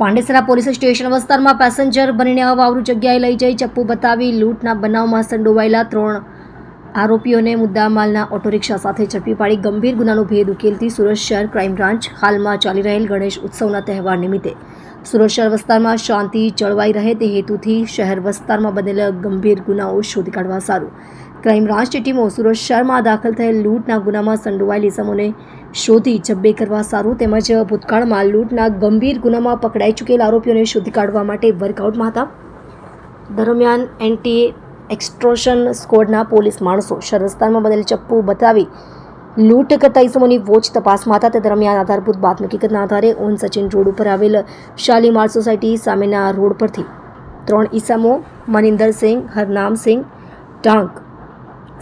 Pandesara police station વિસ્તારમાં passenger બનીને અવાવરું જગ્યાએ લઈ જઈ ચપ્પુ બતાવી લૂંટના બનાવમાં સંડોવાયેલા ત્રણ આરોપીઓને મુદ્દામાલના ઓટો રિક્ષા સાથે ઝડપી પાડી ગંભીર ગુનાનો ભેદ ઉકેલતી સુરત શહેર ક્રાઇમ બ્રાન્ચ હાલમાં ચાલી રહેલ ગણેશ ઉત્સવના તહેવાર નિમિત્તે. સુરત શહેર વિસ્તારમાં શાંતિ જળવાઈ રહે તે હેતુથી શહેર વિસ્તારમાં બનેલા ગંભીર ગુનાઓ શોધી કાઢવા સારું. ક્રાઇમ બ્રાન્ચની ટીમો સુરત શહેરમાં દાખલ થયેલ લૂંટના ગુનામાં સંડોવાયેલ ઇસમોને શોધી જબ્બે કરવા સારું તેમજ ભૂતકાળમાં લૂંટના ગંભીર ગુનામાં પકડાઈ ચૂકેલ આરોપીઓને શોધી કાઢવા માટે વર્કઆઉટમાં હતા. દરમિયાન એન્ટી એક્સ્ટ્રોશન સ્કોડના પોલીસ માણસો શહેર વિસ્તારમાં બનેલ ચપ્પુ બતાવી લૂંટ કરતા ઇસમોની વોચ તપાસમાં હતા તે દરમિયાન આધારભૂત બાતમી હકીકતના આધારે ઓન સચિન રોડ ઉપર આવેલ શાલીમાર સોસાયટી સામેના રોડ પરથી ત્રણ ઈસમો મનિંદરસિંહ હરનામસિંહ ટાંક,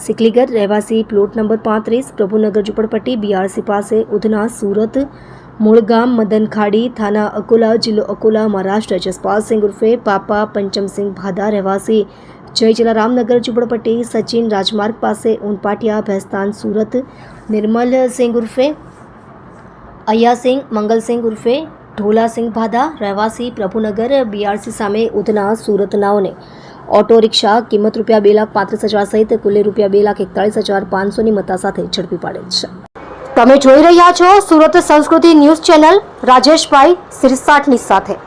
સિકલીગર, રહેવાસી, પ્લોટ નંબર પાંત્રીસ, પ્રભુનગર ઝુંપડપટ્ટી, બીઆરસી પાસે ઉધના, સુરત, મૂળગામ, મદનખાડી થાના અકોલા, જિલ્લો અકોલા, મહારાષ્ટ્ર જસપાલસિંહ ઉર્ફે પાપા પંચમસિંહ ભાદા, રહેવાસી જય જિલ્લા રામનગર ઝુંપડપટ્ટી, સચિન રાજમાર્ગ પાસે ઊનપાટિયા ભેસ્તાન, સુરત, નિર્મલ સિંહ ઉર્ફે અયાસિંહ મંગલસિંહ ઉર્ફે ઢોલાસિંહ ભાદા, રહેવાસી, પ્રભુનગર, બીઆરસી સામે ઉધના, સુરતનાઓને. ઓટો રિક્ષા, કિંમત રૂપિયા બે લાખ પાંત્રીસ હજાર સહિત કુલે રૂપિયા બે લાખ એકતાળીસ હજાર પાંચસોની મત્તા સાથે ઝડપી પાડેલ છે. તમે જોઈ રહ્યા છો સુરત સંસ્કૃતિ ન્યૂઝ ચેનલ રાજેશભાઈ સિરસાટની સાથે.